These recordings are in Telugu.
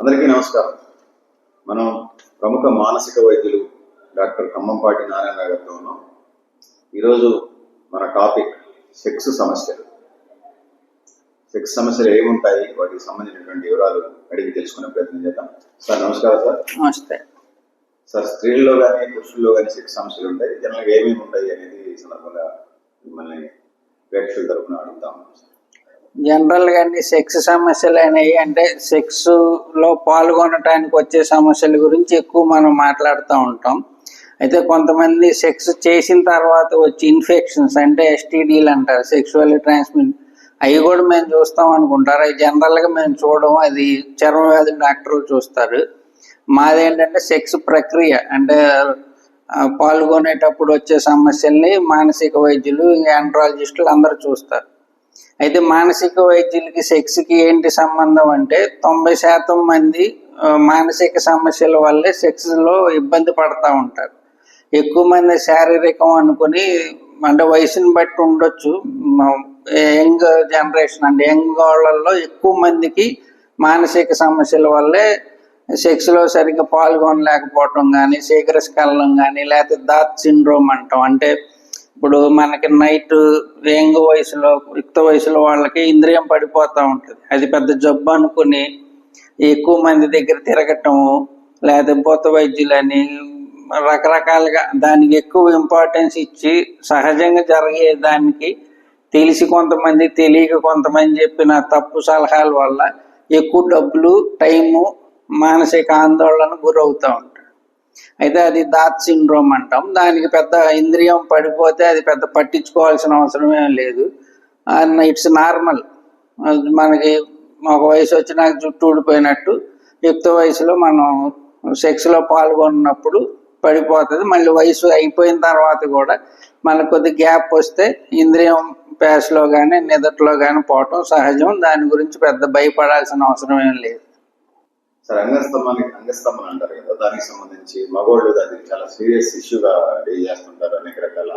అందరికీ నమస్కారం. మనం ప్రముఖ మానసిక వైద్యులు డాక్టర్ ఖమ్మంపాటి నారాయణ గారితో ఉన్నాం. ఈరోజు మన టాపిక్ సెక్స్ సమస్యలు. సెక్స్ సమస్యలు ఏముంటాయి? వాటికి సంబంధించినటువంటి వివరాలు అడిగి తెలుసుకునే ప్రయత్నం చేద్దాం. సార్ నమస్కారం సార్. నమస్తే. సార్ స్త్రీల్లో కానీ పురుషుల్లో కానీ సెక్స్ సమస్యలు ఉంటాయి. జనరల్గా ఏమేమి ఉంటాయి అనేది ఈ సందర్భంగా మిమ్మల్ని ప్రేక్షకుల తరపున అడుగుతాం జనరల్ జనరల్గా అన్ని సెక్స్ సమస్యలు అనేవి అంటే సెక్స్లో పాల్గొనటానికి వచ్చే సమస్యల గురించి ఎక్కువ మనం మాట్లాడుతూ ఉంటాం. అయితే కొంతమంది సెక్స్ చేసిన తర్వాత వచ్చే ఇన్ఫెక్షన్స్ అంటే ఎస్టీడీలు అంటారు సెక్సువల్ ట్రాన్స్మిట్ అవి కూడా మేము చూస్తాం అనుకుంటారు. అవి జనరల్గా మేము చూడడం అది చర్మ వ్యాధి డాక్టర్లు చూస్తారు. మాదేంటంటే సెక్స్ ప్రక్రియ అంటే పాల్గొనేటప్పుడు వచ్చే సమస్యల్ని మానసిక వైద్యులు ఆండ్రాలజిస్టులు అందరూ చూస్తారు. అయితే మానసిక వైద్యులకి సెక్స్కి ఏంటి సంబంధం అంటే తొంభై శాతం మంది మానసిక సమస్యల వల్లే సెక్స్లో ఇబ్బంది పడతా ఉంటారు. ఎక్కువ మంది శారీరకం అనుకుని అంటే వయసుని బట్టి ఉండొచ్చు. యంగ్ జనరేషన్ అంటే యంగ్ వాళ్ళల్లో ఎక్కువ మందికి మానసిక సమస్యల వల్లే సెక్స్లో సరిగ్గా పాల్గొనలేకపోవటం కానీ శీఘ్రస్కలనం కానీ లేకపోతే దాత్ సిండ్రోమ్ అంటాం. అంటే ఇప్పుడు మనకి నైట్ యంగ్ వయసులో యుక్త వయసులో వాళ్ళకి ఇంద్రియం పడిపోతూ ఉంటుంది. అది పెద్ద జబ్బు అనుకుని ఎక్కువ మంది దగ్గర తిరగటము లేదా భూత వైద్యులని రకరకాలుగా దానికి ఎక్కువ ఇంపార్టెన్స్ ఇచ్చి సహజంగా జరిగే దానికి తెలిసి కొంతమంది తెలియక కొంతమంది చెప్పిన తప్పు సలహాల వల్ల ఎక్కువ డబ్బులు టైము మానసిక ఆందోళన గురవుతూ ఉంటుంది అయితే అది దాత్ సిండ్రోమ్ అంటాం. దానికి పెద్ద ఇంద్రియం పడిపోతే అది పెద్ద పట్టించుకోవాల్సిన అవసరమే లేదు. And it's normal. మనకి ఒక వయసు వచ్చినాక జుట్టు ఊడిపోయినట్టు యుక్త వయసులో మనం సెక్స్లో పాల్గొన్నప్పుడు పడిపోతుంది. మళ్ళీ వయసు అయిపోయిన తర్వాత కూడా మనకు కొద్ది గ్యాప్ వస్తే ఇంద్రియం ప్యాస్లో కానీ నిదట్లో కానీ పోవటం సహజం. దాని గురించి పెద్ద భయపడాల్సిన అవసరం ఏం లేదు. సార్ అంగస్తంభానికి అంగస్తంభన అంటారు కదా దానికి సంబంధించి మగవాళ్ళు దాన్ని చాలా సీరియస్ ఇష్యూగా డీల్ చేస్తుంటారు అనేక రకాల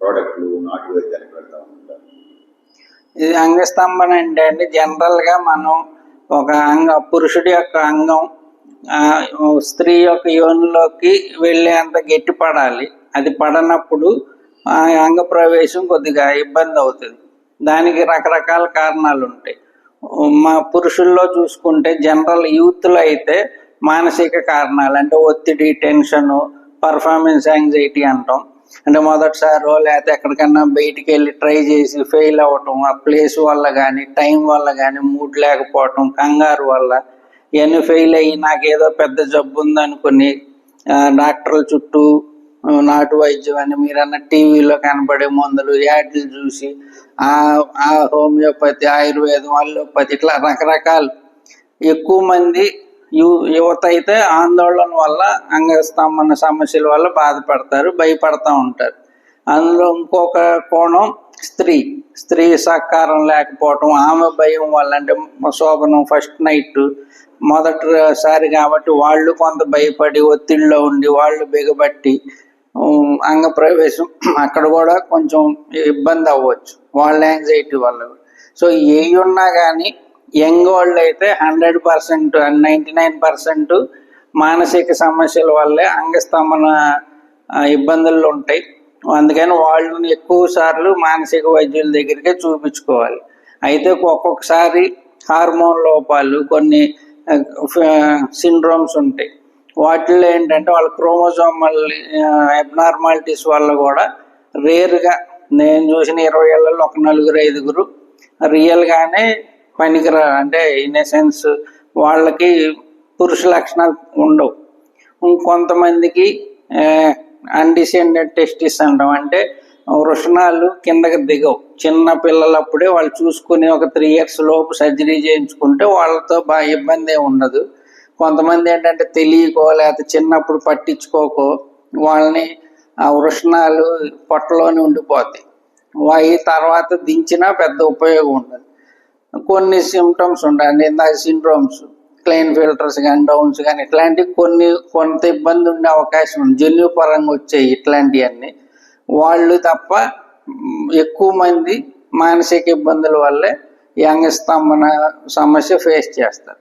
ప్రోడక్ట్లు నాటు వైద్యానికి పెడతా ఉంటారు. ఇది అంగస్తంభన అంటే అండి జనరల్గా మనం ఒక అంగ పురుషుడి యొక్క అంగం ఆ, స్త్రీ యొక్క యోనిలోకి వెళ్ళేంత గట్టి పడాలి. అది పడనప్పుడు ఆ అంగ ప్రవేశం కొద్దిగా ఇబ్బంది అవుతుంది. దానికి రకరకాల కారణాలు ఉంటాయి. మా పురుషుల్లో చూసుకుంటే జనరల్ యూత్లో అయితే మానసిక కారణాలు అంటే ఒత్తిడి టెన్షన్ పర్ఫార్మెన్స్ యాంగ్జైటీ అంటాం. అంటే మొదటిసారో లేకపోతే ఎక్కడికన్నా బయటికి వెళ్ళి ట్రై చేసి ఫెయిల్ అవ్వటం ఆ ప్లేస్ వల్ల కానీ టైం వల్ల కానీ మూడ్ లేకపోవటం కంగారు వల్ల ఇవన్నీ ఫెయిల్ అయ్యి నాకేదో పెద్ద జబ్బు ఉందనుకుని డాక్టర్ల చుట్టూ నాటు వైద్యం అని మీరన్న టీవీలో కనబడే మందులు యాడ్లు చూసి ఆ ఆ హోమియోపతి ఆయుర్వేదం అల్లోపతి ఇట్లా రకరకాలు. ఎక్కువ మంది యు యువత అయితే ఆందోళన వల్ల అంగస్తంభన సమస్యల వల్ల బాధపడతారు భయపడతా ఉంటారు. అందులో ఇంకొక కోణం స్త్రీ. స్త్రీ సహకారం లేకపోవటం ఆమె భయం వల్ల అంటే శోభనం ఫస్ట్ నైట్ మొదటిసారి కాబట్టి వాళ్ళు కొంత భయపడి ఒత్తిడిలో ఉండి వాళ్ళు బిగబట్టి అంగ ప్రవేశం అక్కడ కూడా కొంచెం ఇబ్బంది అవ్వచ్చు. వాళ్ళ యాంగ్జైటీ వల్ల. సో ఏ ఉన్నా కానీ యంగ్ వాళ్ళు అయితే hundred percent ninety nine percent మానసిక సమస్యల వల్లే అంగస్తంభన ఇబ్బందులు ఉంటాయి. అందుకని వాళ్ళని ఎక్కువ సార్లు మానసిక వైద్యుల దగ్గరికే చూపించుకోవాలి. అయితే ఒక్కొక్కసారి హార్మోన్ లోపాలు కొన్ని సిండ్రోమ్స్ ఉంటాయి. వాటిల్లో ఏంటంటే వాళ్ళ క్రోమోజోమల్ అబ్నార్మాలిటీస్ వల్ల కూడా రేర్గా నేను చూసిన ఇరవై ఏళ్ళలో ఒక నలుగురు ఐదుగురు రియల్గానే పనికిరా అంటే ఇన్ సెన్స్ వాళ్ళకి పురుష లక్షణాలు ఉండవు. ఇంకొంతమందికి అన్డిసెండెడ్ టెస్టిస్ అంటాం అంటే వృషణాలు కిందకి దిగవు. చిన్న పిల్లలప్పుడే వాళ్ళు చూసుకుని ఒక త్రీ ఇయర్స్ లోపు సర్జరీ చేయించుకుంటే వాళ్ళతో బాగా ఇబ్బంది ఉండదు. కొంతమంది ఏంటంటే తెలియకో లేకపోతే చిన్నప్పుడు పట్టించుకోకో వాళ్ళని ఆ వృషణాలు పొట్టలోనే ఉండిపోతాయి. అవి తర్వాత దించినా పెద్ద ఉపయోగం ఉండదు. కొన్ని సిమ్టమ్స్ ఉండండి ఇందాక సిండ్రోమ్స్ క్లెయిన్ ఫిల్టర్స్ కానీ డౌన్స్ కానీ ఇట్లాంటివి కొన్ని కొంత ఇబ్బంది ఉండే అవకాశం ఉంది. జన్యుపరంగా వచ్చాయి ఇట్లాంటివన్నీ. వాళ్ళు తప్ప ఎక్కువ మంది మానసిక ఇబ్బందుల వల్లే యంగ స్తంభన సమస్య ఫేస్ చేస్తారు.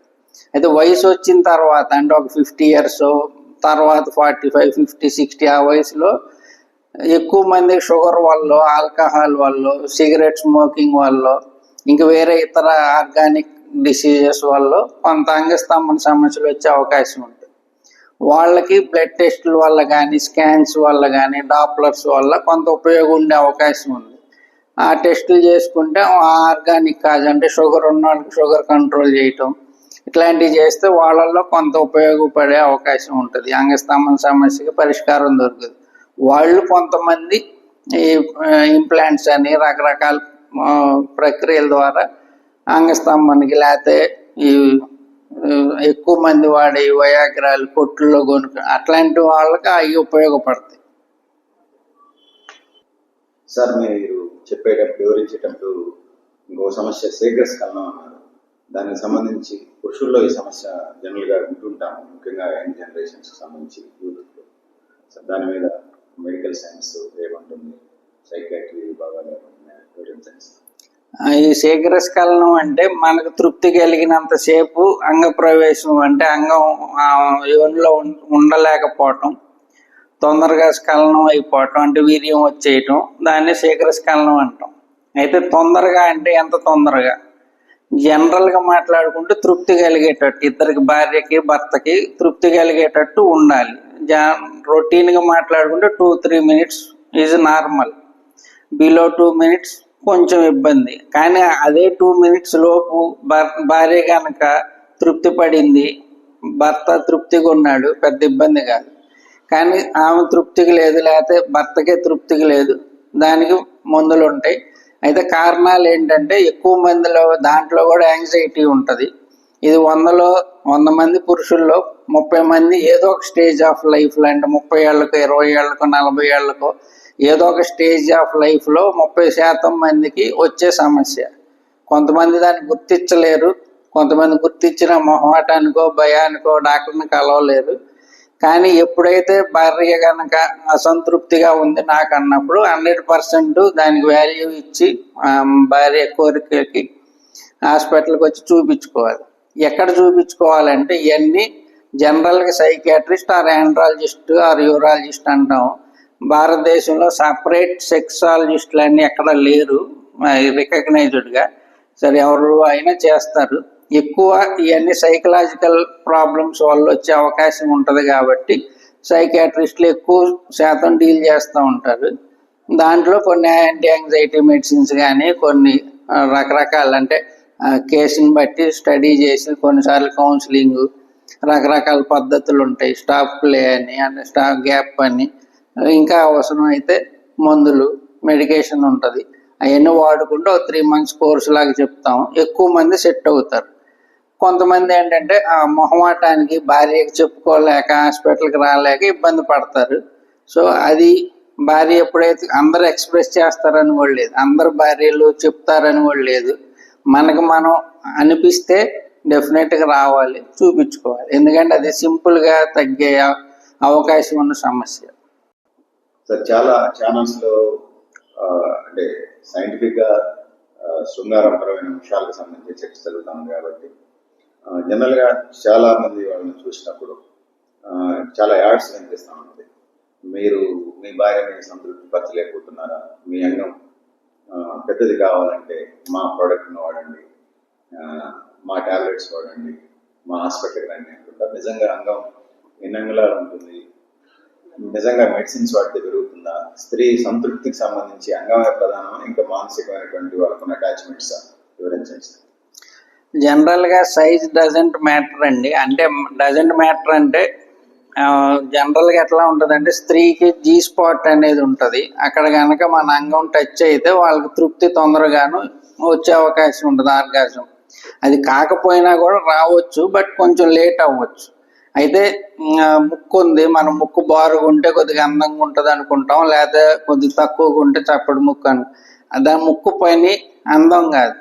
అయితే వయసు వచ్చిన తర్వాత అంటే ఒక ఫిఫ్టీ ఇయర్స్ తర్వాత ఫార్టీ ఫైవ్ ఫిఫ్టీ సిక్స్టీ ఆ వయసులో ఎక్కువ మంది షుగర్ వల్ల ఆల్కహాల్ వల్ల సిగరెట్ స్మోకింగ్ వల్ల ఇంక వేరే ఇతర ఆర్గానిక్ డిసీజెస్ వల్ల కొంత అంగస్తంభన సమస్యలు వచ్చే అవకాశం ఉంటుంది. వాళ్ళకి బ్లడ్ టెస్టుల వల్ల కానీ స్కాన్స్ వల్ల కానీ డాప్లర్స్ వల్ల కొంత ఉపయోగం ఉండే అవకాశం ఉంది. ఆ టెస్టులు చేసుకుంటే ఆర్గానిక్ కాజ్ అంటే షుగర్ ఉన్న వాళ్ళకి షుగర్ కంట్రోల్ చేయటం ఇట్లాంటివి చేస్తే వాళ్ళల్లో కొంత ఉపయోగపడే అవకాశం ఉంటుంది. అంగస్తంభన సమస్యకి పరిష్కారం దొరుకుతుంది. వాళ్ళు కొంతమంది ఈ ఇంప్లాంట్స్ అని రకరకాల ప్రక్రియల ద్వారా అంగస్తంభానికి లేకపోతే ఈ ఎక్కువ మంది వాడే వయాగ్రాలు కొట్టుల్లో కొనుక్కు అట్లాంటి వాళ్ళకి అవి ఉపయోగపడతాయి. సార్ మీరు చెప్పేటప్పుడు వివరించేటప్పుడు ఇంకో సమస్య శీఘ్రస్ఖలనం అన్నారు. దానికి సంబంధించి పురుషుల్లో ఈ సమస్య జనరల్గా వింటుంటాము. ముఖ్యంగా యంగ్ జనరేషన్స్కి సంబంధించి యూత్లో దాని మీద మెడికల్ సైన్స్ ఏమంటుంది? సైకాట్రీ విభాగాలు ఏమంటున్నాయి? వివరించండి ఈ శీఘ్రస్ఖలనం అంటే మనకు తృప్తి కలిగినంత సేపు అంగ ప్రవేశం అంటే అంగం యోనిలో ఉం- ఉండలేకపోవటం తొందరగా స్ఖలనం అయిపోవటం అంటే వీర్యం వచ్చేయటం దాన్ని శీఘ్రస్ఖలనం అంటాం. అయితే తొందరగా అంటే ఎంత తొందరగా? జనరల్గా మాట్లాడుకుంటే తృప్తి కలిగేటట్టు ఇద్దరికి భార్యకి భర్తకి తృప్తి కలిగేటట్టు ఉండాలి. జా రొటీన్గా మాట్లాడుకుంటే two three minutes is normal below two minutes కొంచెం ఇబ్బంది. కానీ అదే టూ మినిట్స్ లోపు భార్య కనుక తృప్తి పడింది భర్త తృప్తిగా ఉన్నాడు పెద్ద ఇబ్బంది కాదు. కానీ ఆమె తృప్తికి లేదు లేకపోతే భర్తకే తృప్తికి లేదు. దానికి మందులు ఉంటాయి. అయితే కారణాలు ఏంటంటే ఎక్కువ మందిలో దాంట్లో కూడా యాంగ్జైటీ ఉంటుంది. ఇది వందలో వంద మంది పురుషుల్లో ముప్పై మంది ఏదో ఒక స్టేజ్ ఆఫ్ లైఫ్లో అంటే ముప్పై ఏళ్ళకో ఇరవై ఏళ్ళకో నలభై ఏళ్ళకో ఏదో ఒక స్టేజ్ ఆఫ్ లైఫ్లో ముప్పై శాతం మందికి వచ్చే సమస్య. కొంతమంది దాన్ని గుర్తించలేరు. కొంతమంది గుర్తించిన మొహమాటానికో భయానికో డాక్టర్ని కలవలేరు. కానీ ఎప్పుడైతే భార్య కనుక అసంతృప్తిగా ఉంది నాకు అన్నప్పుడు హండ్రెడ్ పర్సెంట్ దానికి వాల్యూ ఇచ్చి భార్య కోరికకి హాస్పిటల్కి వచ్చి చూపించుకోవాలి. ఎక్కడ చూపించుకోవాలంటే ఇవన్నీ జనరల్గా psychiatrist or andrologist or urologist అంటాం. భారతదేశంలో సపరేట్ సెక్సాలజిస్టులు అన్నీ ఎక్కడ లేరు రికగ్నైజ్డ్గా. సరే ఎవరు అయినా చేస్తారు. ఎక్కువ ఇవన్నీ సైకలాజికల్ ప్రాబ్లమ్స్ వల్ల వచ్చే అవకాశం ఉంటుంది కాబట్టి సైకాట్రిస్టులు ఎక్కువ శాతం డీల్ చేస్తూ ఉంటారు. దాంట్లో కొన్ని యాంటీ యాంగ్జైటీ మెడిసిన్స్ కానీ కొన్ని రకరకాల అంటే కేసుని బట్టి స్టడీ చేసి కొన్నిసార్లు కౌన్సిలింగ్ రకరకాల పద్ధతులు ఉంటాయి. స్టాప్ ప్లే అని అంటే స్టాప్ గ్యాప్ అని ఇంకా అవసరం అయితే మందులు మెడికేషన్ ఉంటుంది. అవన్నీ వాడుకుంటూ ఒక త్రీ మంత్స్ కోర్స్ లాగా చెప్తాం. ఎక్కువ మంది సెట్ అవుతారు. కొంతమంది ఏంటంటే ఆ మొహమాటానికి భార్యకి చెప్పుకోలేక హాస్పిటల్కి రాలేక ఇబ్బంది పడతారు. సో అది భార్య ఎప్పుడైతే అందరు ఎక్స్ప్రెస్ చేస్తారని కూడా లేదు. అందరు భార్యలు చెప్తారని కూడా లేదు. మనకు మనం అనిపిస్తే డెఫినెట్గా రావాలి చూపించుకోవాలి. ఎందుకంటే అది సింపుల్గా తగ్గే అవకాశం ఉన్న సమస్య. సార్ చాలా ఛానల్స్లో అంటే సైంటిఫిక్గా శృంగారపరమైన విషయాలకు సంబంధించి చర్చ జరుగుతాం కాబట్టి జనరల్గా చాలా మంది వాళ్ళని చూసినప్పుడు చాలా యాడ్స్ కనిపిస్తూ ఉంటుంది మీరు మీ భార్య మీద సంతృప్తి పరచలేకపోతున్నారా? మీ అంగం పెద్దది కావాలంటే మా ప్రోడక్ట్ని వాడండి మా టాబ్లెట్స్ వాడండి మా హాస్పిటల్కి రండి అనుకుంటా నిజంగా అంగం ఎన్ని అంగుళాలు ఉంటుంది. నిజంగా మెడిసిన్స్ వాడితే పెరుగుతుందా? స్త్రీ సంతృప్తికి సంబంధించి అంగమే ప్రధానమా? ఇంకా మానసికమైనటువంటి వాళ్ళకున్న అటాచ్మెంట్స్ వివరించండి జనరల్గా సైజ్ డజంట్ మ్యాటర్ అండి. అంటే డజంట్ మ్యాటర్ అంటే జనరల్గా ఎట్లా ఉంటుందంటే స్త్రీకి జీ స్పాట్ అనేది ఉంటుంది. అక్కడ కనుక మన అంగం టచ్ అయితే వాళ్ళకి తృప్తి తొందరగాను వచ్చే అవకాశం ఉంటుంది ఆర్గాసం అది కాకపోయినా కూడా రావచ్చు బట్ కొంచెం లేట్ అవ్వచ్చు. అయితే ముక్కు ఉంది మన ముక్కు బారుగా ఉంటే కొద్దిగా అందంగా ఉంటుంది అనుకుంటాం లేకపోతే కొద్దిగా తక్కువగా ఉంటే చప్పటి ముక్కు అను దాని ముక్కు పని అందం కాదు.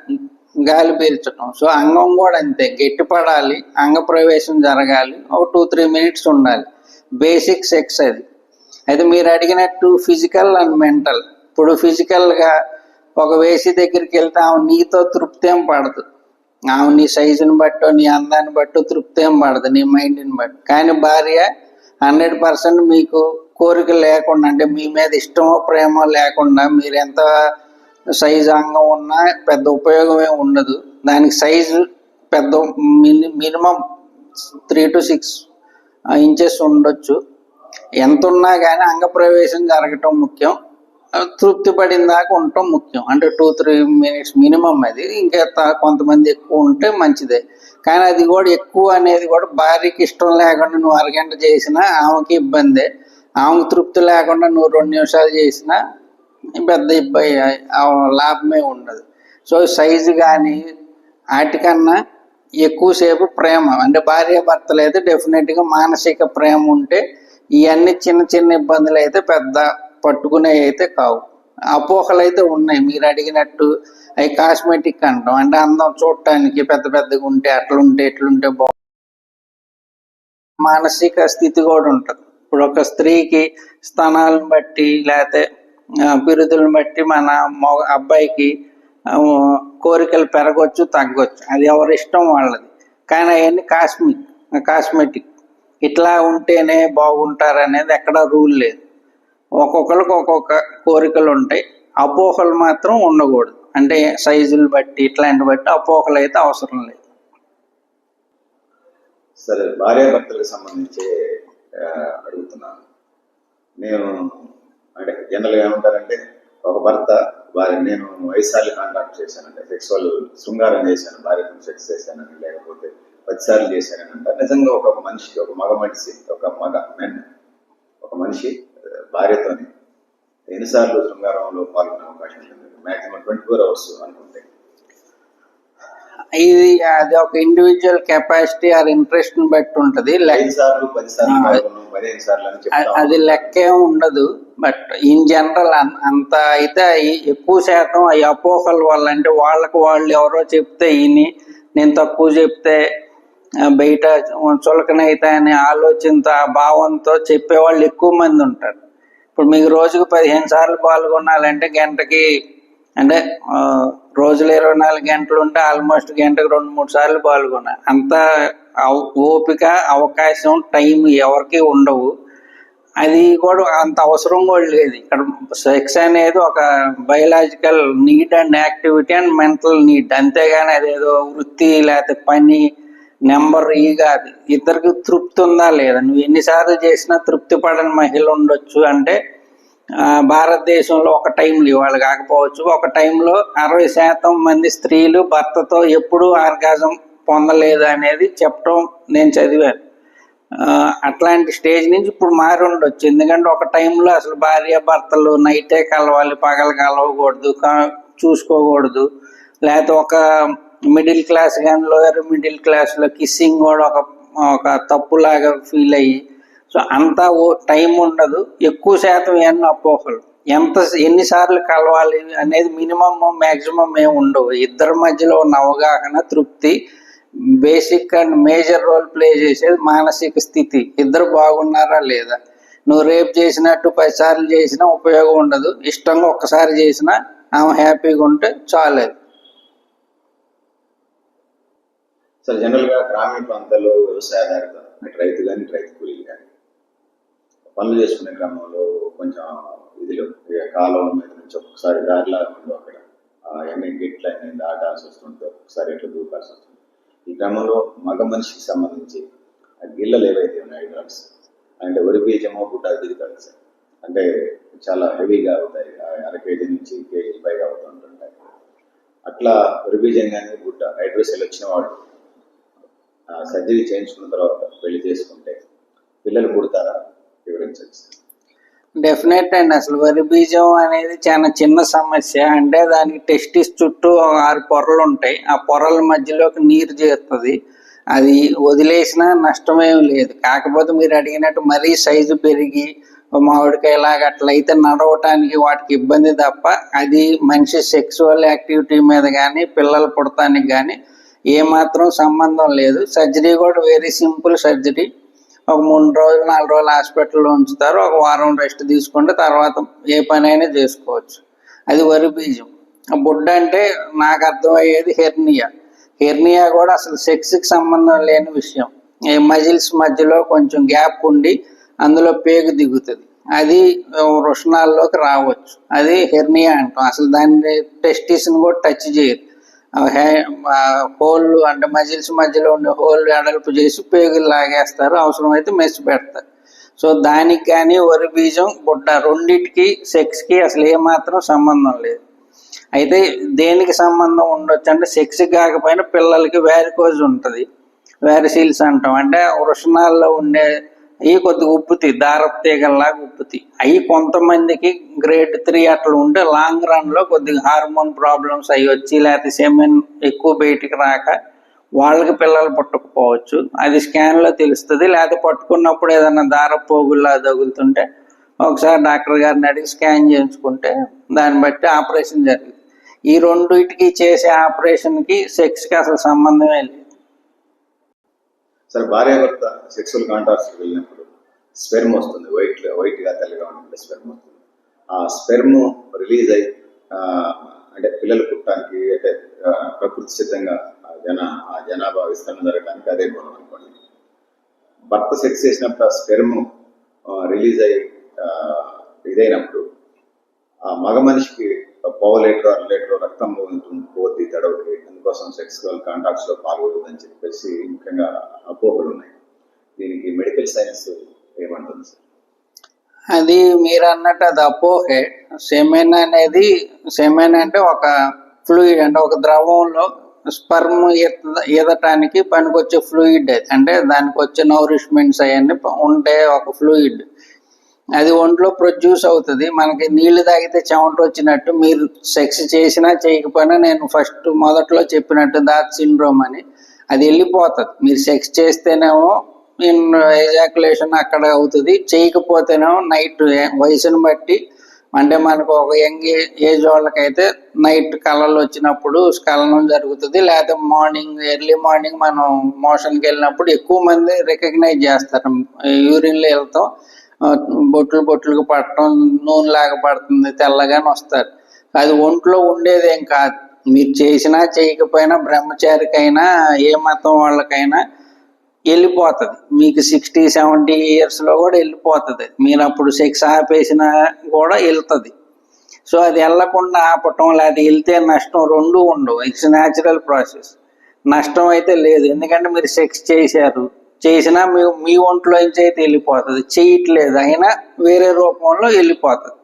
గాలి పీల్చడం సో అంగం కూడా అంతే. గట్టిపడాలి అంగ ప్రవేశం జరగాలి ఒక టూ త్రీ మినిట్స్ ఉండాలి. బేసిక్ సెక్స్ అది అయితే మీరు అడిగినట్టు ఫిజికల్ అండ్ మెంటల్. ఇప్పుడు ఫిజికల్గా ఒక వేసి దగ్గరికి వెళ్తే ఆమె నీతో తృప్తి ఏం పడదు. ఆమె నీ సైజుని బట్టో నీ అందాన్ని బట్టో తృప్తి ఏం పడదు నీ మైండ్ని బట్టి. కానీ భార్య హండ్రెడ్ పర్సెంట్ మీకు కోరిక లేకుండా అంటే మీ మీద ఇష్టమో ప్రేమో లేకుండా మీరు ఎంత సైజు అంగం ఉన్నా పెద్ద ఉపయోగమే ఉండదు. దానికి సైజు పెద్ద mini minimum three to six inches ఉండొచ్చు. ఎంత ఉన్నా కానీ అంగప్రవేశం జరగటం ముఖ్యం. తృప్తి పడిన దాకా ఉండటం ముఖ్యం. అంటే టూ త్రీ మినిట్స్ మినిమం అది. ఇంకా కొంతమంది ఎక్కువ ఉంటే మంచిదే. కానీ అది కూడా ఎక్కువ అనేది కూడా భార్యకి ఇష్టం లేకుండా నువ్వు అరగంట చేసినా ఆమెకి ఇబ్బందే. ఆమెకు తృప్తి లేకుండా నువ్వు రెండు నిమిషాలు చేసినా పెద్ద ఇబ్బంది. లాభమే ఉండదు. సో సైజు కానీ వాటికన్నా ఎక్కువసేపు ప్రేమ. అంటే భార్య భర్తలు అయితే డెఫినెట్గా మానసిక ప్రేమ ఉంటే ఇవన్నీ చిన్న చిన్న ఇబ్బందులు అయితే పెద్ద పట్టుకునే అయితే కావు. అపోహలు అయితే ఉన్నాయి. మీరు అడిగినట్టు అవి కాస్మెటిక్ అంటాం. అంటే అందం చూడటానికి పెద్ద పెద్దగా ఉంటే అట్లుంటే ఎట్లుంటే బాగు మానసిక స్థితి కూడా ఉంటుంది. ఇప్పుడు ఒక స్త్రీకి స్థానాలను బట్టి లేకపోతే బిరుదులను బట్టి మన మొగ అబ్బాయికి కోరికలు పెరగవచ్చు తగ్గొచ్చు. అది ఎవరి ఇష్టం వాళ్ళది. కానీ అవన్నీ కాస్మిక్ కాస్మెటిక్. ఇట్లా ఉంటేనే బాగుంటారు అనేది ఎక్కడ రూల్ లేదు. ఒక్కొక్కరికి ఒక్కొక్క కోరికలు ఉంటాయి అపోహలు మాత్రం ఉండకూడదు. అంటే సైజులు బట్టి ఇట్లాంటి బట్టి అపోహలు అయితే అవసరం లేదు. సరే భార్యాభర్తలకు సంబంధించి అడుగుతున్నాను. నేను అంటే జనరల్గా ఏమంటారంటే ఒక భర్త భార్య నేను ఐదు సార్లు కాంటాక్ట్ చేశానంటే సెక్సువల్ శృంగారం చేశాను భార్యతో సెక్స్ చేశానని లేకపోతే పదిసార్లు చేశానని అంటారు. నిజంగా ఒక మనిషి ఒక మగ మనిషి ఒక మగ మెన్ ఒక మనిషి భార్యతోని ఎన్నిసార్లు శృంగారంలో పాల్గొనే అవకాశం ఉంటుంది. మాక్సిమం ట్వంటీ ఫోర్ అవర్స్ అనుకుంటే. ఇది అది ఒక ఇండివిజువల్ కెపాసిటీ ఆర్ ఇంట్రెస్ట్ని బట్టి ఉంటది. అది లెక్కే ఉండదు. బట్ ఇన్ జనరల్ అంత అయితే ఎక్కువ శాతం ఈ అపోహల వల్ల అంటే వాళ్ళకు వాళ్ళు ఎవరో చెప్తే ఇని నేను తక్కువ చెప్తే బయట చులకనైతే అనే ఆలోచనతో ఆ భావంతో చెప్పేవాళ్ళు ఎక్కువ మంది ఉంటారు. ఇప్పుడు మీకు రోజుకు పదిహేను సార్లు పాల్గొనాలంటే గంటకి అంటే రోజులు ఇరవై నాలుగు గంటలు ఉంటే ఆల్మోస్ట్ గంటకు రెండు మూడు సార్లు పాల్గొన్నా. అంత ఓపిక అవకాశం టైం ఎవరికి ఉండవు. అది కూడా అంత అవసరం కూడా లేదు. ఇక్కడ సెక్స్ అనేది ఒక biological need and activity and mental need అంతేగాని అదేదో వృత్తి లేకపోతే పని నెంబర్ ఈ కాదు. ఇద్దరికి తృప్తి ఉందా లేదా? నువ్వు ఎన్నిసార్లు చేసినా తృప్తి పడని మహిళ ఉండొచ్చు అంటే భారతదేశంలో ఒక టైంలో ఇవాళ కాకపోవచ్చు. ఒక టైంలో అరవై శాతం మంది స్త్రీలు భర్తతో ఎప్పుడూ ఆర్గాజం పొందలేదు అనేది చెప్పడం నేను చదివాను. అట్లాంటి స్టేజ్ నుంచి ఇప్పుడు మారి ఉండొచ్చు. ఎందుకంటే ఒక టైంలో అసలు భార్య భర్తలు నైటే కలవాలి పగలు కలవకూడదు చూసుకోకూడదు. లేకపోతే ఒక మిడిల్ క్లాస్ కానీ లోయర్ మిడిల్ క్లాస్లో కిస్సింగ్ కూడా ఒక ఒక తప్పులాగా ఫీల్ అయ్యి సో అంతా ఓ టైం ఉండదు. ఎక్కువ శాతం ఎన్ని అపోహలు. ఎంత ఎన్నిసార్లు కలవాలి అనేది మినిమమ్ మ్యాక్సిమం ఏమి ఉండవు. ఇద్దరి మధ్యలో ఉన్న అవగాహన తృప్తి basic and major role play చేసేది మానసిక స్థితి. ఇద్దరు బాగున్నారా లేదా? నువ్వు రేపు చేసినట్టు పది సార్లు చేసినా ఉపయోగం ఉండదు. ఇష్టంగా ఒక్కసారి చేసినా ఆమె హ్యాపీగా ఉంటే చాలేదు. సార్ జనరల్గా గ్రామీణ ప్రాంతాల్లో వ్యవసాయ ఆధారిత రైతు కానీ రైతు కూలీలు కానీ పనులు చేసుకునే క్రమంలో కొంచెం ఇదిలో కాలం మీద నుంచి ఒక్కసారి దారిలా అక్కడ ఆ ఎన్ని గిట్ల అన్ని దాటాల్సి వస్తుంటే ఒక్కసారి ఇట్లా దూకాల్సి వస్తుంది. ఈ క్రమంలో మగ మనిషికి సంబంధించి ఆ గిళ్ళలు ఏవైతే ఉన్నాయి డ్రగ్స్ అంటే వరి బీజమో గుడ్డ దిగుతాయి సార్ అంటే చాలా హెవీగా అవుతాయి. ఆ అర కేజీ నుంచి కేజీ పైగా అవుతుంటుంటాయి అట్లా వరి బీజం కానీ గుడ్డ హైడ్రోసెల్ వచ్చిన వాడు సర్జరీ చేయించుకున్న తర్వాత పెళ్ళి చేసుకుంటే పిల్లలు పుడతారా? డెఫినెట్ అండి. అసలు వరి బీజం అనేది చాలా చిన్న సమస్య. అంటే దానికి టెస్టిస్ చుట్టూ ఆరు పొరలు ఉంటాయి. ఆ పొరల మధ్యలోకి నీరు చేరుతుంది. అది వదిలేసినా నష్టమేం లేదు. కాకపోతే మీరు అడిగినట్టు మరీ సైజు పెరిగి మామిడికాయలాగా అట్లయితే నడవటానికి వాటికి ఇబ్బంది తప్ప అది మనిషి సెక్సువల్ యాక్టివిటీ మీద కానీ పిల్లలు పుడటానికి కానీ ఏమాత్రం సంబంధం లేదు. సర్జరీ కూడా వెరీ సింపుల్ సర్జరీ ఒక మూడు రోజులు నాలుగు రోజులు హాస్పిటల్లో ఉంచుతారు. ఒక వారం రెస్ట్ తీసుకుంటే తర్వాత ఏ పని అయినా చేసుకోవచ్చు. అది వరి బీజం. ఆ బుడ్డ అంటే నాకు అర్థమయ్యేది హెర్నియా. హెర్నియా కూడా అసలు సెక్స్కి సంబంధం లేని విషయం. ఈ మజిల్స్ మధ్యలో కొంచెం గ్యాప్ ఉండి అందులో పేగు దిగుతుంది. అది వృషణాల్లోకి రావచ్చు. అది హెర్నియా అంటాం. అసలు దాన్ని టెస్టిస్ని కూడా టచ్ హే హోల్ అంటే మజిల్స్ మధ్యలో ఉండే హోల్ వెడల్పు చేసి పేగులు లాగేస్తారు. అవసరమైతే మెస్ పెడతారు. సో దానికి కానీ వరి బీజం గుడ్డ రెండింటికి సెక్స్కి అసలు ఏమాత్రం సంబంధం లేదు. అయితే దేనికి సంబంధం ఉండొచ్చు అంటే సెక్స్ కాకపోయినా పిల్లలకి వ్యారికోజ్ ఉంటుంది. వ్యారిసీల్స్ అంటాం. అంటే వృషణాల్లో ఉండే అవి కొద్దిగా ఉప్పుతాయి దారపు తీగల్లాగా ఉప్పుతాయి అవి కొంతమందికి గ్రేడ్ త్రీ అట్లా ఉంటే లాంగ్ రన్లో కొద్దిగా హార్మోన్ ప్రాబ్లమ్స్ అవి వచ్చి లేకపోతే సెమెన్ ఎక్కువ బయటికి రాక వాళ్ళకి పిల్లలు పట్టుకుపోవచ్చు. అది స్కాన్లో తెలుస్తుంది. లేకపోతే పట్టుకున్నప్పుడు ఏదైనా దారపు పోగుల్లా తగులుతుంటే ఒకసారి డాక్టర్ గారిని అడిగి స్కాన్ చేయించుకుంటే దాన్ని బట్టి ఆపరేషన్ జరుగుతుంది. ఈ రెండింటికి చేసే ఆపరేషన్కి సెక్స్కి అసలు సంబంధమే లేదు. సరే భార్యాభర్త సెక్సువల్ కాంటాక్ట్స్ వెళ్ళినప్పుడు స్పెర్మ్ వస్తుంది. వైట్ వైట్గా తెల్లగా ఉన్నప్పుడు స్పెర్మ్ వస్తుంది. ఆ స్పెర్మ్ రిలీజ్ అయ్యి అంటే పిల్లలు పుట్టడానికి అంటే ప్రకృతి సిద్ధంగా జన ఆ జనాభా విస్తరణ జరగడానికి అదే గుణం అనుకోండి. భర్త సెక్స్ చేసినప్పుడు ఆ స్పెర్మ్ రిలీజ్ అయ్యి ఇదైనప్పుడు ఆ మగ మనిషికి పావు లీటర్ అర లీటర్ రక్తం పోతుంది పోద్ది తడవకి అందుకోసం సెక్స్వల్ కాంటాక్ట్స్లో చెప్పేసి ముఖ్యంగా అపోహలు ఉన్నాయి దీనికి మెడికల్ సైన్స్ ఏమంటుంది సార్? అది మీరు అన్నట్టు అది అపోహే. సెమెన్ అనేది సెమెన్ అంటే ఒక ఫ్లూయిడ్ అంటే ఒక ద్రవంలో స్పర్మ్ ఈదటానికి పనికొచ్చే ఫ్లూయిడ్. అంటే దానికి వచ్చే నౌరిష్మెంట్స్ అవన్నీ ఉంటే ఒక ఫ్లూయిడ్. అది ఒంట్లో ప్రొడ్యూస్ అవుతుంది. మనకి నీళ్ళు తాగితే చెమట వచ్చినట్టు మీరు సెక్స్ చేసినా చేయకపోయినా నేను ఫస్ట్ మొదట్లో చెప్పినట్టు దాత్ సిండ్రోమ్ అని. అది వెళ్ళిపోతుంది. మీరు సెక్స్ చేస్తేనేమో ఎజాకులేషన్ అక్కడ అవుతుంది. చేయకపోతేనేమో నైట్ వయసుని బట్టి అంటే మనకు ఒక యంగ్ ఏజ్ వాళ్ళకైతే నైట్ కళలు వచ్చినప్పుడు స్ఖలనం జరుగుతుంది. లేకపోతే మార్నింగ్ ఎర్లీ మార్నింగ్ మనం మోషన్కి వెళ్ళినప్పుడు ఎక్కువ మంది రికగ్నైజ్ చేస్తారు. యూరిన్లో వెళ్తాం. బొట్లు బొట్లుగా పట్టడం నూనె లాగా పడుతుంది తెల్లగానే వస్తారు. అది ఒంట్లో ఉండేదేం కాదు. మీరు చేసినా చేయకపోయినా బ్రహ్మచారికైనా ఏ మతం వాళ్ళకైనా వెళ్ళిపోతుంది. మీకు సిక్స్టీ సెవెంటీ ఇయర్స్లో కూడా వెళ్ళిపోతుంది. మీరు అప్పుడు సెక్స్ ఆపేసినా కూడా వెళ్తుంది. సో అది వెళ్ళకుండా ఆపటం లేదా వెళ్తే నష్టం రెండు ఉండవు. It's natural process. నష్టం అయితే లేదు. ఎందుకంటే మీరు సెక్స్ చేశారు. చేసినా మీ మీ ఒంట్లో నుంచి అయితే వెళ్ళిపోతుంది చేయట్లేదు. అయినా వేరే రూపంలో వెళ్ళిపోతుంది.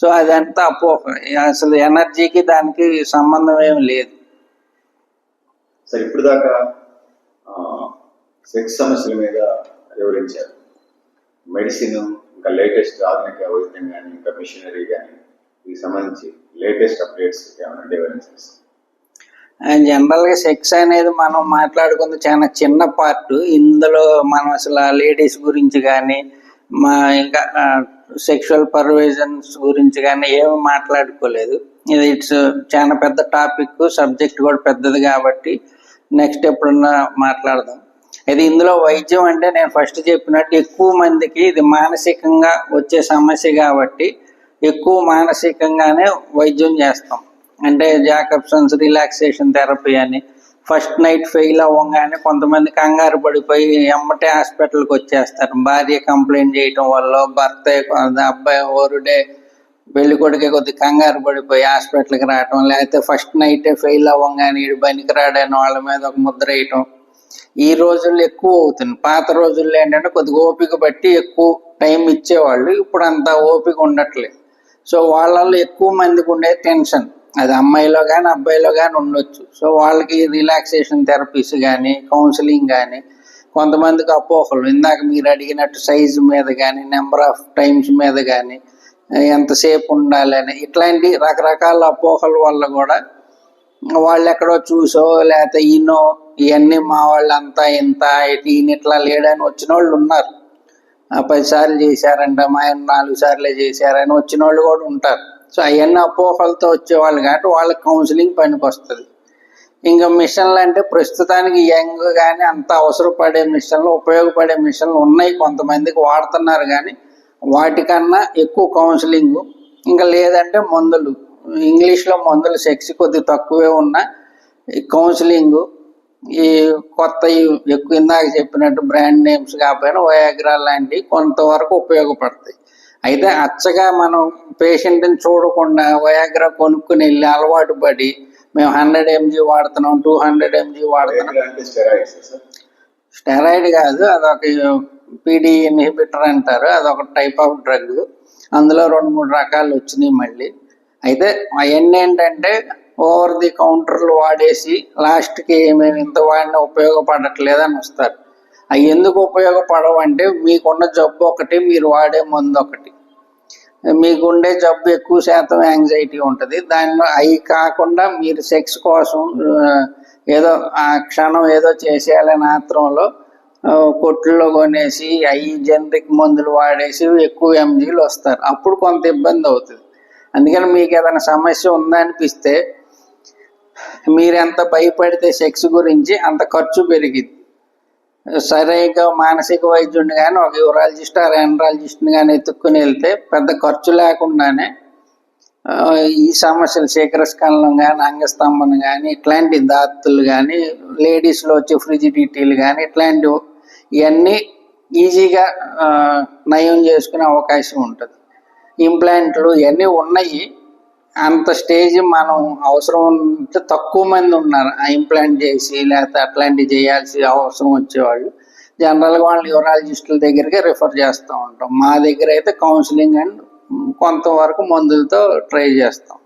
సో అదంతా అపోహ అసలు ఎనర్జీకి దానికి సంబంధం ఏమి లేదు. సరే ఇప్పుడు దాకా సెక్స్ సమస్యల మీద వివరించారు. మెడిసిన్ ఇంకా లేటెస్ట్ ఆధునిక వైద్యం కానీ ఇంకా మిషనరీ కానీ దీనికి సంబంధించి లేటెస్ట్ అప్డేట్స్ ఏమైనా వివరించారు జనరల్గా జనరల్గా సెక్స్ అనేది మనం మాట్లాడుకుంది చాలా చిన్న పార్ట్. ఇందులో మనం అసలు లేడీస్ గురించి కానీ మా ఇంకా సెక్షువల్ పర్వేజన్స్ గురించి కానీ ఏమి మాట్లాడుకోలేదు. ఇది ఇట్స్ చాలా పెద్ద టాపిక్ సబ్జెక్ట్ కూడా పెద్దది కాబట్టి నెక్స్ట్ ఎప్పుడన్నా మాట్లాడదాం. ఇది ఇందులో వైద్యం అంటే నేను ఫస్ట్ చెప్పినట్టు ఎక్కువ మందికి ఇది మానసికంగా వచ్చే సమస్య కాబట్టి ఎక్కువ మానసికంగానే వైద్యం చేస్తాం. అంటే జాకబ్సన్స్ రిలాక్సేషన్ థెరపీ అని. ఫస్ట్ నైట్ ఫెయిల్ అవ్వగానే కొంతమంది కంగారు పడిపోయి ఎమ్మటే హాస్పిటల్కి వచ్చేస్తారు. భార్య కంప్లైంట్ చేయటం వల్ల భర్త అబ్బాయి ఓరుడే పెళ్ళి కొడుకే కొద్ది కంగారు పడిపోయి హాస్పిటల్కి రావటం లేకపోతే ఫస్ట్ నైటే ఫెయిల్ అవ్వగానే వీడు పనికిరాడని వాళ్ళ మీద ఒక ముద్ర వేయటం. ఈ రోజుల్లో ఎక్కువ అవుతుంది. పాత రోజుల్లో ఏంటంటే కొద్దిగా ఓపిక బట్టి ఎక్కువ టైం ఇచ్చేవాళ్ళు. ఇప్పుడు అంత ఓపిక ఉండట్లేదు. సో వాళ్ళల్లో ఎక్కువ మందికి ఉండే టెన్షన్ అది అమ్మాయిలో కానీ అబ్బాయిలో కానీ ఉండొచ్చు. సో వాళ్ళకి రిలాక్సేషన్ థెరపీస్ కానీ కౌన్సిలింగ్ కానీ కొంతమందికి అపోహలు. ఇందాక మీరు అడిగినట్టు సైజు మీద కానీ నెంబర్ ఆఫ్ టైమ్స్ మీద కానీ ఎంతసేపు ఉండాలని ఇట్లాంటి రకరకాల అపోహల వల్ల కూడా వాళ్ళు ఎక్కడో చూసో లేకపోతే ఈయనో ఇవన్నీ మా వాళ్ళంతా ఇంత ఈయన ఇట్లా లేడని వచ్చిన వాళ్ళు ఉన్నారు. పదిసార్లు పది సార్లు చేశారంట మా ఆయన నాలుగు సార్లే చేశారని వచ్చిన వాళ్ళు కూడా ఉంటారు. సో అవన్నీ అపోహలతో వచ్చేవాళ్ళు కాబట్టి వాళ్ళకి కౌన్సిలింగ్ పనికి వస్తుంది ఇంకా మిషన్లు అంటే ప్రస్తుతానికి యంగ్ కానీ అంత అవసరపడే మిషన్లు ఉపయోగపడే మిషన్లు ఉన్నాయి కొంతమందికి వాడుతున్నారు కానీ వాటికన్నా ఎక్కువ కౌన్సిలింగ్ ఇంకా లేదంటే మందులు. ఇంగ్లీష్లో మందులు సెక్స్ కొద్ది తక్కువే ఉన్న కౌన్సిలింగ్ ఈ కొత్త ఎక్కువ ఇందాక చెప్పినట్టు బ్రాండ్ నేమ్స్ కాకపోయినా వయాగ్రా లాంటివి కొంతవరకు ఉపయోగపడతాయి. అయితే అచ్చగా మనం పేషెంట్ని చూడకుండా వయాగ్రా కొనుక్కుని వెళ్ళి అలవాటు పడి మేము హండ్రెడ్ ఎంజీ వాడుతున్నాం టూ హండ్రెడ్ ఎంజీ వాడుతున్నాం. స్టెరాయిడ్ కాదు అదొక పీడి ఇన్హిబిటర్ అంటారు అదొక టైప్ ఆఫ్ డ్రగ్. అందులో రెండు మూడు రకాలు వచ్చినాయి మళ్ళీ. అయితే అవన్నీ ఏంటంటే ఓవర్ ది కౌంటర్లు వాడేసి లాస్ట్కి మేము ఇంత వాడినా ఉపయోగపడట్లేదు అని వస్తారు. అవి ఎందుకు ఉపయోగపడవంటే మీకున్న జబ్బు ఒకటి మీరు వాడే మందు ఒకటి. మీకుండే జబ్బు ఎక్కువ శాతం యాంగ్జైటీ ఉంటుంది. దానిలో అవి కాకుండా మీరు సెక్స్ కోసం ఏదో ఆ క్షణం ఏదో చేసేయాలని ఆత్రంలో ఆ, కొట్టుల్లో కొనేసి అవి జనరిక్ మందులు వాడేసి ఎక్కువ ఎంజీలు వస్తారు. అప్పుడు కొంత ఇబ్బంది అవుతుంది. అందుకని మీకు ఏదైనా సమస్య ఉందనిపిస్తే మీరు ఎంత భయపడితే సెక్స్ గురించి అంత ఖర్చు పెరిగింది సరిగా మానసిక వైద్యుడిని కానీ ఒక యూరాలజిస్ట్ ఆ ఎండ్రాలజిస్ట్ని కానీ ఎత్తుక్కుని వెళ్తే పెద్ద ఖర్చు లేకుండానే ఈ సమస్యలు శీఘ్రస్కలనం కానీ అంగస్తంభం కానీ ఇట్లాంటి దాత్తులు కానీ లేడీస్లో వచ్చే ఫ్రిజిడిటీలు కానీ ఇట్లాంటివి ఇవన్నీ ఈజీగా నయం చేసుకునే అవకాశం ఉంటుంది. ఇంప్లాంట్లు ఇవన్నీ ఉన్నాయి. అంత స్టేజ్ మనం అవసరం ఉంటే తక్కువ మంది ఉన్నారు. ఆ ఇంప్లాంట్ చేసి లేకపోతే అట్లాంటివి చేయాల్సి అవసరం వచ్చేవాళ్ళు. జనరల్గా వాళ్ళు యూరాలజిస్టుల దగ్గరికి రిఫర్ చేస్తూ ఉంటాం. మా దగ్గర అయితే కౌన్సిలింగ్ అండ్ కొంతవరకు మందులతో ట్రై చేస్తాం.